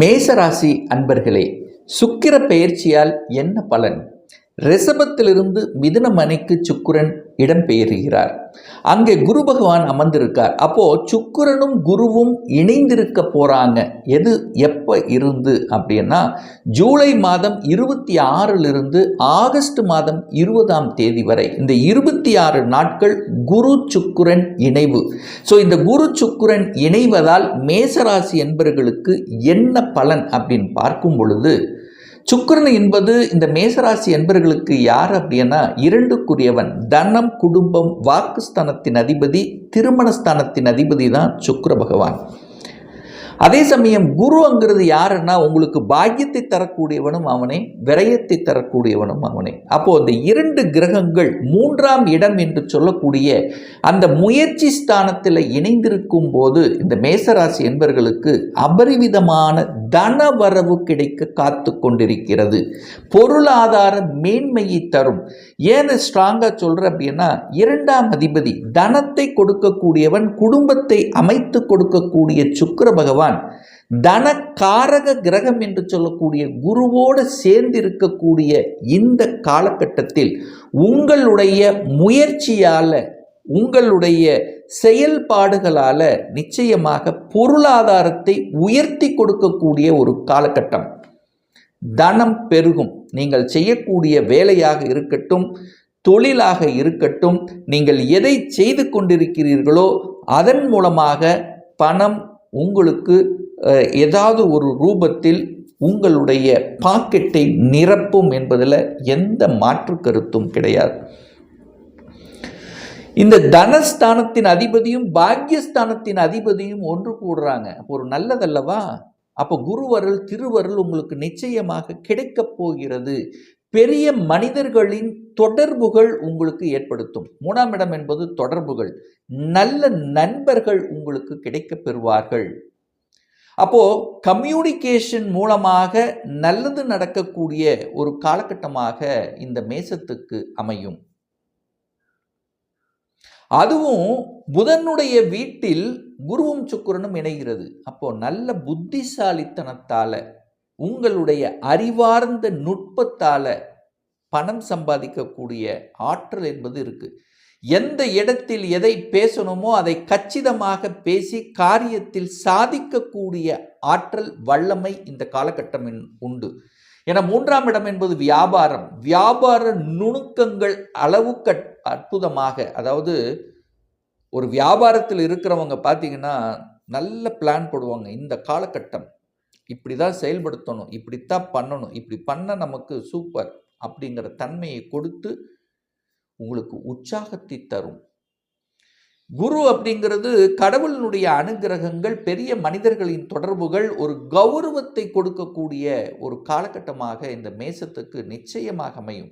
மேசராசி அன்பர்களே சுக்கிர பெயர்ச்சியால் என்ன பலன்? ரிசபத்திலிருந்து மிதுன மனைக்கு சுக்கிரன் இடம்பெயர்கிறார். அங்கே குரு பகவான் அமர்ந்திருக்கார். அப்போது சுக்கரனும் குருவும் இணைந்திருக்க போகிறாங்க எது எப்போ இருந்து அப்படின்னா ஜூலை மாதம் இருபத்தி ஆறிலிருந்து ஆகஸ்ட் மாதம் இருபதாம் தேதி வரை. இந்த இருபத்தி ஆறு நாட்கள் குரு சுக்குரன் இணைவு. ஸோ இந்த குரு சுக்குரன் இணைவதால் மேசராசி என்பவர்களுக்கு என்ன பலன் அப்படின்னு பார்க்கும் பொழுது சுக்கிரன் என்பது இந்த மேசராசி என்பர்களுக்கு யார் அப்படின்னா இரண்டுக்குரியவன். தனம் குடும்பம் வாக்குஸ்தானத்தின் அதிபதி திருமணஸ்தானத்தின் அதிபதி தான் சுக்கர பகவான். அதே சமயம் குருங்கிறது யாருன்னா உங்களுக்கு பாக்கியத்தை தரக்கூடியவனும் அவனே விரயத்தை தரக்கூடியவனும் அவனே. அப்போ அந்த இரண்டு கிரகங்கள் மூன்றாம் இடம் என்று சொல்லக்கூடிய அந்த முயற்சி ஸ்தானத்தில் இணைந்திருக்கும் போது இந்த மேசராசி என்பவர்களுக்கு அபரிவிதமான தனவரவு கிடைக்க காத்து கொண்டிருக்கிறது. பொருளாதார மேன்மையை தரும். ஏன் ஸ்ட்ராங்காக சொல்கிற அப்படின்னா இரண்டாம் அதிபதி தனத்தை கொடுக்கக்கூடியவன் குடும்பத்தை அமைத்து கொடுக்கக்கூடிய சுக்கர பகவான் தனக்காரக கிரகம் என்று சொல்லக்கூடிய குருவோடு சேர்ந்து இருக்கக்கூடிய இந்த காலகட்டத்தில் உங்களுடைய முயற்சியால் உங்களுடைய செயல்பாடுகளால் நிச்சயமாக பொருளாதாரத்தை உயர்த்தி கொடுக்கக்கூடிய ஒரு காலகட்டம். தனம் பெருகும். நீங்கள் செய்யக்கூடிய வேலையாக இருக்கட்டும் தொழிலாக இருக்கட்டும் நீங்கள் எதை செய்து கொண்டிருக்கிறீர்களோ அதன் மூலமாக பணம் உங்களுக்கு ஏதாவது ஒரு ரூபத்தில் உங்களுடைய பாக்கெட்டை நிரப்பும் என்பதில் எந்த மாற்று கருத்தும் கிடையாது. இந்த தனஸ்தானத்தின் அதிபதியும் பாக்கியஸ்தானத்தின் அதிபதியும் ஒன்று கூடுறாங்க. ஒரு நல்லதல்லவா? அப்போ குருவருள் திருவருள் உங்களுக்கு நிச்சயமாக கிடைக்கப் போகிறது. பெரிய மனிதர்களின் தொடர்புகள் உங்களுக்கு ஏற்படுத்தும். மூணாம் இடம் என்பது தொடர்புகள். நல்ல நண்பர்கள் உங்களுக்கு கிடைக்கப் பெறுவார்கள். அப்போ கம்யூனிகேஷன் மூலமாக நல்லது நடக்கக்கூடிய ஒரு காலகட்டமாக இந்த மேசத்துக்கு அமையும். அதுவும் புதனுடைய வீட்டில் குருவும் சுக்கிரனும் இணைகிறது. அப்போ நல்ல புத்திசாலித்தனத்தால உங்களுடைய அறிவார்ந்த நுட்பத்தால் பணம் சம்பாதிக்கக்கூடிய ஆற்றல் என்பது இருக்குது எந்த இடத்தில் எதை பேசணுமோ அதை கச்சிதமாக பேசி காரியத்தில் சாதிக்கக்கூடிய ஆற்றல் வல்லமை இந்த காலகட்டம் உண்டு. என மூன்றாம் இடம் என்பது வியாபாரம். வியாபார நுணுக்கங்கள் அளவுக்கு அற்புதமாக அதாவது ஒரு வியாபாரத்தில் இருக்கிறவங்க பார்த்தீங்கன்னா நல்ல பிளான் போடுவாங்க இந்த காலகட்டம். இப்படி தான் செயல்படுத்தணும் இப்படித்தான் பண்ணணும் இப்படி பண்ண நமக்கு சூப்பர் அப்படிங்கிற தன்மையை கொடுத்து உங்களுக்கு உற்சாகத்தை தரும். குரு அப்படிங்கிறது கடவுளினுடைய அனுகிரகங்கள் பெரிய மனிதர்களின் தொடர்புகள் ஒரு கௌரவத்தை கொடுக்கக்கூடிய ஒரு காலகட்டமாக இந்த மேசத்துக்கு நிச்சயமாக அமையும்.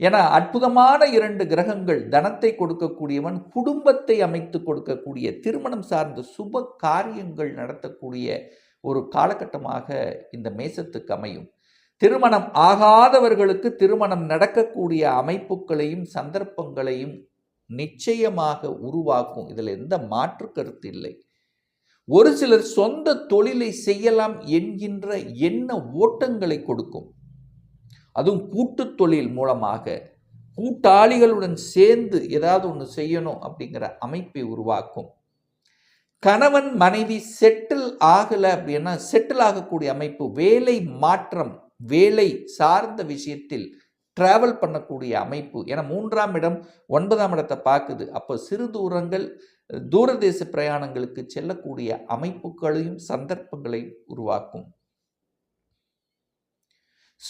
ஏன்னா அற்புதமான இரண்டு கிரகங்கள் தனத்தை கொடுக்கக்கூடியவன் குடும்பத்தை அமைத்து கொடுக்கக்கூடிய திருமணம் சார்ந்த சுப காரியங்கள் நடத்தக்கூடிய ஒரு காலகட்டமாக இந்த மேசத்துக்கு அமையும். திருமணம் ஆகாதவர்களுக்கு திருமணம் நடக்கக்கூடிய அமைப்புகளையும் சந்தர்ப்பங்களையும் நிச்சயமாக உருவாக்கும். இதில் எந்த மாற்று கருத்து இல்லை. ஒரு சிலர் சொந்த தொழிலை செய்யலாம் என்கின்ற எண்ண ஓட்டங்களை கொடுக்கும். அதுவும் கூட்டுத் தொழில் மூலமாக. கூட்டாளிகளுடன் சேர்ந்து ஏதாவது ஒன்று செய்யணும் அப்படிங்கிற அமைப்பை உருவாக்கும். கணவன் மனைவி செட்டில் ஆகலை அப்படின்னா செட்டில் ஆகக்கூடிய அமைப்பு வேலை மாற்றம் வேலை சார்ந்த விஷயத்தில் டிராவல் பண்ணக்கூடிய அமைப்பு. ஏன்னா மூன்றாம் இடம் ஒன்பதாம் இடத்தை பார்க்குது. அப்போ சிறு தூரங்கள் தூரதேச பிரயாணங்களுக்கு செல்லக்கூடிய அமைப்புகளையும் சந்தர்ப்பங்களையும் உருவாக்கும்.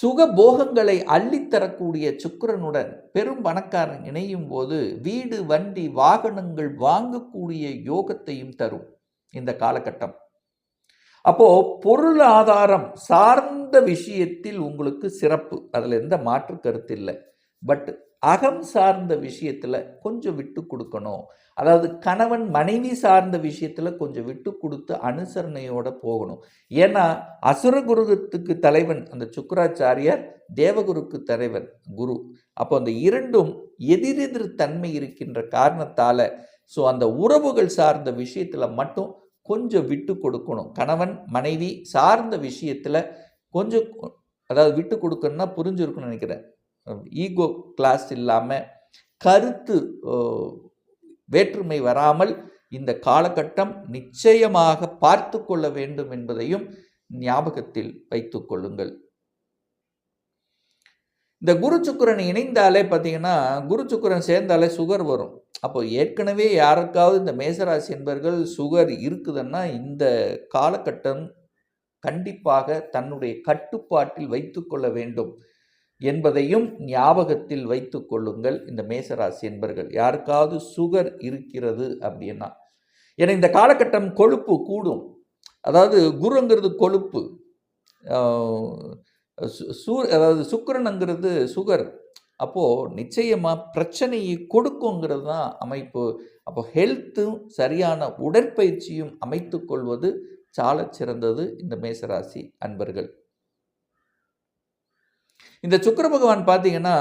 சுகபோகங்களை அள்ளித்தரக்கூடிய சுக்கரனுடன் பெரும் பணக்காரன் இணையும் போது வீடு வண்டி வாகனங்கள் வாங்கக்கூடிய யோகத்தையும் தரும் இந்த காலகட்டம். அப்போ பொருளாதாரம் சார்ந்த விஷயத்தில் உங்களுக்கு சிறப்பு. அதில் எந்த மாற்று கருத்து இல்லை. பட் அகம் சார்ந்த விஷயத்தில் கொஞ்சம் விட்டு கொடுக்கணும். அதாவது கணவன் மனைவி சார்ந்த விஷயத்தில் கொஞ்சம் விட்டு கொடுத்து அனுசரணையோட போகணும். ஏன்னா அசுரகுருகத்துக்கு தலைவன் அந்த சுக்கராச்சாரியார் தேவகுருக்கு தலைவன் குரு. அப்போ அந்த இரண்டும் எதிரெதிர் தன்மை இருக்கின்ற காரணத்தால் ஸோ அந்த உறவுகள் சார்ந்த விஷயத்தில் மட்டும் கொஞ்சம் விட்டு கொடுக்கணும். கணவன் மனைவி சார்ந்த விஷயத்தில் கொஞ்சம் அதாவது விட்டு கொடுக்கணும்னா புரிஞ்சிருக்குன்னு நினைக்கிறேன். ஈகோ கிளாஸ் இல்லாமல் கருத்து வேற்றுமை வராமல் இந்த காலகட்டம் நிச்சயமாக பார்த்து கொள்ள வேண்டும் என்பதையும் ஞாபகத்தில் வைத்துக் கொள்ளுங்கள். இந்த குரு சுக்கரன் இணைந்தாலே பார்த்தீங்கன்னா குரு சுக்கரன் சேர்ந்தாலே சுகர் வரும். அப்போ ஏற்கனவே யாருக்காவது இந்த மேசராசி என்பர்கள் சுகர் இருக்குதுன்னா இந்த காலகட்டம் கண்டிப்பாக தன்னுடைய கட்டுப்பாட்டில் வைத்துக்கொள்ள வேண்டும். என்பதையும் ஞாபகத்தில் வைத்து கொள்ளுங்கள் இந்த மேசராசி என்பர்கள். யாருக்காவது சுகர் இருக்கிறது அப்படின்னா. ஏன்னா இந்த காலகட்டம் கொழுப்பு கூடும். அதாவது குருங்கிறது கொழுப்பு. சூ அதாவது சுக்கரனுங்கிறது சுகர். அப்போது நிச்சயமாக பிரச்சனையை கொடுக்குங்கிறது தான் அமைப்பு. அப்போ ஹெல்த்தும் சரியான உடற்பயிற்சியும் அமைத்து கொள்வது சால சிறந்தது இந்த மேசராசி அன்பர்கள். இந்த சுக்கர பகவான் பார்த்தீங்கன்னா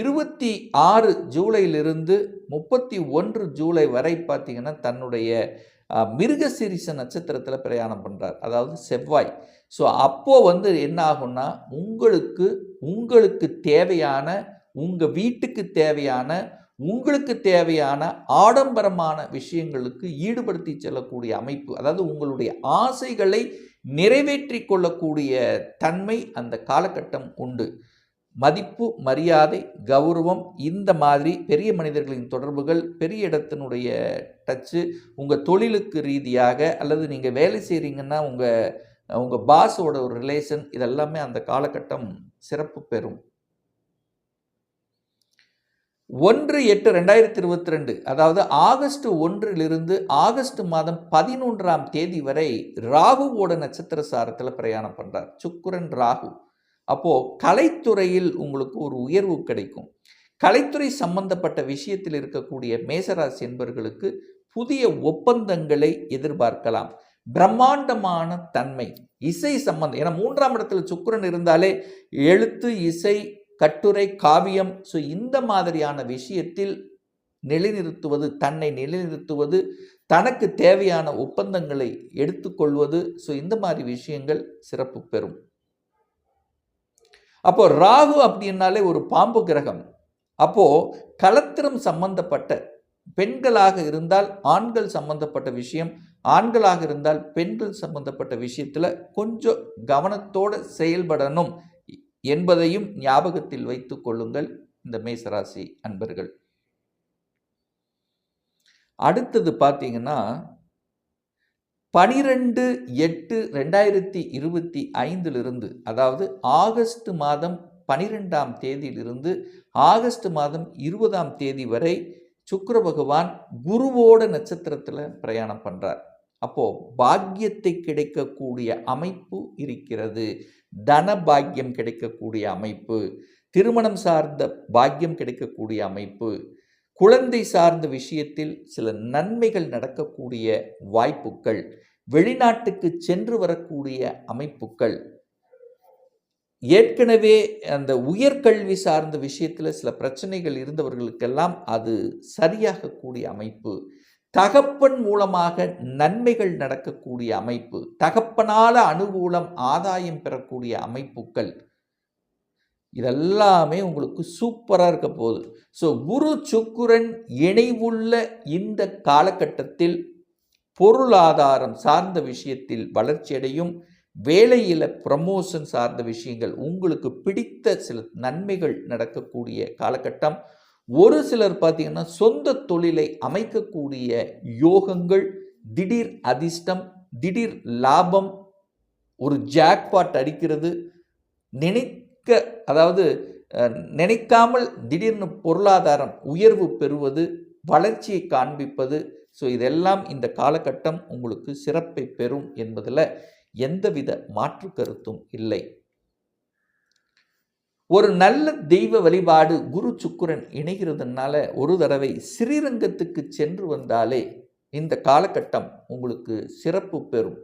இருபத்தி ஆறு ஜூலையிலிருந்து முப்பத்தி ஒன்று ஜூலை வரை பார்த்தீங்கன்னா தன்னுடைய மிருகசிரிச நட்சத்திரத்தில் பிரயாணம் பண்ணுறார் அதாவது செவ்வாய். ஸோ அப்போது வந்து என்ன ஆகும்னா உங்களுக்கு உங்களுக்கு தேவையான உங்கள் வீட்டுக்கு தேவையான உங்களுக்கு தேவையான ஆடம்பரமான விஷயங்களுக்கு ஈடுபடுத்தி செல்லக்கூடிய அமைப்பு அதாவது உங்களுடைய ஆசைகளை நிறைவேற்றி கொள்ளக்கூடிய தன்மை அந்த காலகட்டம் உண்டு. மதிப்பு மரியாதை கௌரவம் இந்த மாதிரி பெரிய மனிதர்களின் தொடர்புகள் பெரிய இடத்தினுடைய டச்சு உங்கள் தொழிலுக்கு ரீதியாக அல்லது நீங்கள் வேலை செய்கிறீங்கன்னா உங்கள் உங்கள் பாஸோட ஒரு ரிலேஷன் இதெல்லாமே அந்த காலகட்டம் சிறப்பு பெறும். ஒன்று எட்டு ரெண்டாயிரத்தி இருபத்தி ரெண்டு அதாவது ஆகஸ்ட் ஒன்றிலிருந்து ஆகஸ்ட் மாதம் பதினொன்றாம் தேதி வரை ராகுவோட நட்சத்திர சாரத்தில் பிரயாணம் பண்ணுறார் சுக்குரன் ராகு. அப்போது கலைத்துறையில் உங்களுக்கு ஒரு உயர்வு கிடைக்கும். கலைத்துறை சம்பந்தப்பட்ட விஷயத்தில் இருக்கக்கூடிய மேசராசி என்பவர்களுக்கு புதிய ஒப்பந்தங்களை எதிர்பார்க்கலாம். பிரம்மாண்டமான தன்மை இசை சம்பந்தம் ஏன்னா மூன்றாம் இடத்துல சுக்கரன் இருந்தாலே எழுத்து இசை கட்டுரை காவியம் ஸோ இந்த மாதிரியான விஷயத்தில் நிலைநிறுத்துவது தன்னை நிலைநிறுத்துவது தனக்கு தேவையான ஒப்பந்தங்களை எடுத்துக்கொள்வது ஸோ இந்த மாதிரி விஷயங்கள் சிறப்பு பெறும். அப்போ ராகு அப்படின்னாலே ஒரு பாம்பு கிரகம். அப்போ கலத்திரம் சம்பந்தப்பட்ட பெண்களாக இருந்தால் ஆண்கள் சம்பந்தப்பட்ட விஷயம் ஆண்களாக இருந்தால் பெண்கள் சம்பந்தப்பட்ட விஷயத்தில் கொஞ்சம் கவனத்தோடு செயல்படணும் என்பதையும் ஞாபகத்தில் வைத்து கொள்ளுங்கள் இந்த மேசராசி அன்பர்கள். அடுத்தது பார்த்தீங்கன்னா பனிரெண்டு எட்டு ரெண்டாயிரத்தி இருபத்தி ஐந்திலிருந்து அதாவது ஆகஸ்ட் மாதம் பனிரெண்டாம் தேதியிலிருந்து ஆகஸ்ட் மாதம் இருபதாம் தேதி வரை சுக்கர பகவான் குருவோட நட்சத்திரத்தில் பிரயாணம் பண்ணுறார் அப்போது பாக்கியத்தை கிடைக்கக்கூடிய அமைப்பு இருக்கிறது. தன பாக்கியம் கிடைக்கக்கூடிய அமைப்பு. திருமணம் சார்ந்த பாக்கியம் கிடைக்கக்கூடிய அமைப்பு. குழந்தை சார்ந்த விஷயத்தில் சில நன்மைகள் நடக்கக்கூடிய வாய்ப்புகள் வெளிநாட்டுக்கு சென்று வரக்கூடிய அமைப்புகள். ஏற்கனவே அந்த உயர்கல்வி சார்ந்த விஷயத்தில் சில பிரச்சனைகள் இருந்தவர்களுக்கெல்லாம் அது சரியாகக்கூடிய அமைப்பு. தகப்பன் மூலமாக நன்மைகள் நடக்கக்கூடிய அமைப்பு. தகப்பனால அனுகூலம் ஆதாயம் பெறக்கூடிய அமைப்புகள். இதெல்லாமே உங்களுக்கு சூப்பராக இருக்க போகுது. ஸோ குரு சுக்குரன் இணைவுள்ள இந்த காலகட்டத்தில் பொருளாதாரம் சார்ந்த விஷயத்தில் வளர்ச்சியடையும் வேலையில் ப்ரமோஷன் சார்ந்த விஷயங்கள் உங்களுக்கு பிடித்த சில நன்மைகள் நடக்கக்கூடிய காலகட்டம். ஒரு சிலர் பார்த்தீங்கன்னா சொந்த தொழிலை அமைக்கக்கூடிய யோகங்கள் திடீர் அதிர்ஷ்டம் திடீர் லாபம் ஒரு ஜாக்பாட் அடிக்கிறது நினைக்க அதாவது நினைக்காமல் திடீர்னு பொருளாதாரம் உயர்வு பெறுவது வளர்ச்சியை காண்பிப்பது ஸோ இதெல்லாம் இந்த காலகட்டம் உங்களுக்கு சிறப்பை பெறும் என்பதில் எந்தவித மாற்று கருத்தும் இல்லை. ஒரு நல்ல தெய்வ வழிபாடு குரு சுக்குரன் இணைகிறதுனால ஒரு தடவை ஸ்ரீரங்கத்துக்கு சென்று வந்தாலே இந்த காலகட்டம் உங்களுக்கு சிறப்பு பெறும்.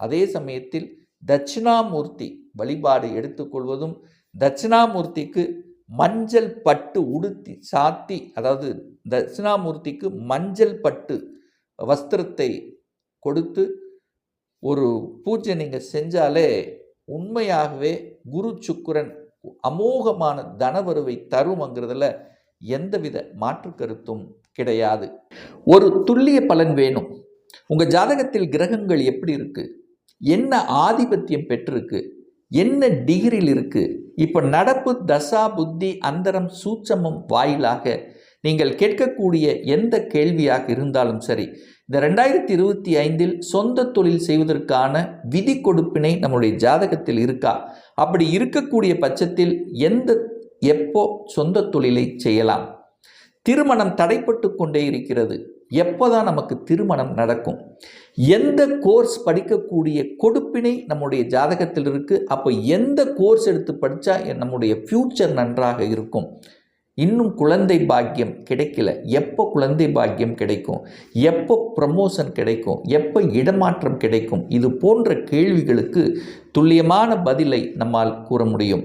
அதே சமயத்தில் தட்சிணாமூர்த்தி வழிபாடு எடுத்துக்கொள்வதும் தட்சிணாமூர்த்திக்கு மஞ்சள் பட்டு உடுத்தி சாத்தி அதாவது தட்சிணாமூர்த்திக்கு மஞ்சள் பட்டு வஸ்திரத்தை கொடுத்து ஒரு பூஜை நீங்கள் செஞ்சாலே உண்மையாகவே குரு சுக்கிரன் அமோகமான தனவருவை தருமங்கிறதுல எந்தவித மாற்று கருத்தும் கிடையாது. ஒரு துல்லிய பலன் வேணும். உங்கள் ஜாதகத்தில் கிரகங்கள் எப்படி இருக்குது என்ன ஆதிபத்தியம் பெற்றிருக்கு? என்ன டிகிரியில் இருக்குது இப்போ நடப்பு தசா புத்தி அந்தரம் சூட்சமம் வாயிலாக நீங்கள் கேட்கக்கூடிய எந்த கேள்வியாக இருந்தாலும் சரி இந்த ரெண்டாயிரத்தி இருபத்தி ஐந்தில் சொந்த தொழில் செய்வதற்கான விதி கொடுப்பினை நம்முடைய ஜாதகத்தில் இருக்கா? அப்படி இருக்கக்கூடிய பட்சத்தில் எந்த எப்போ சொந்த தொழிலை செய்யலாம்? திருமணம் தடைப்பட்டு கொண்டே இருக்கிறது. எப்போதான் நமக்கு திருமணம் நடக்கும்? எந்த கோர்ஸ் படிக்கக்கூடிய கொடுப்பினை நம்முடைய ஜாதகத்தில் இருக்குது அப்போ எந்த கோர்ஸ் எடுத்து படித்தா நம்முடைய ஃப்யூச்சர் நன்றாக இருக்கும்? இன்னும் குழந்தை பாக்கியம் கிடைக்கல. எப்போ குழந்தை பாக்கியம் கிடைக்கும்? எப்போ ப்ரமோஷன் கிடைக்கும்? எப்போ இடமாற்றம் கிடைக்கும்? இது போன்ற கேள்விகளுக்கு துல்லியமான பதிலை நம்மால் கூற முடியும்.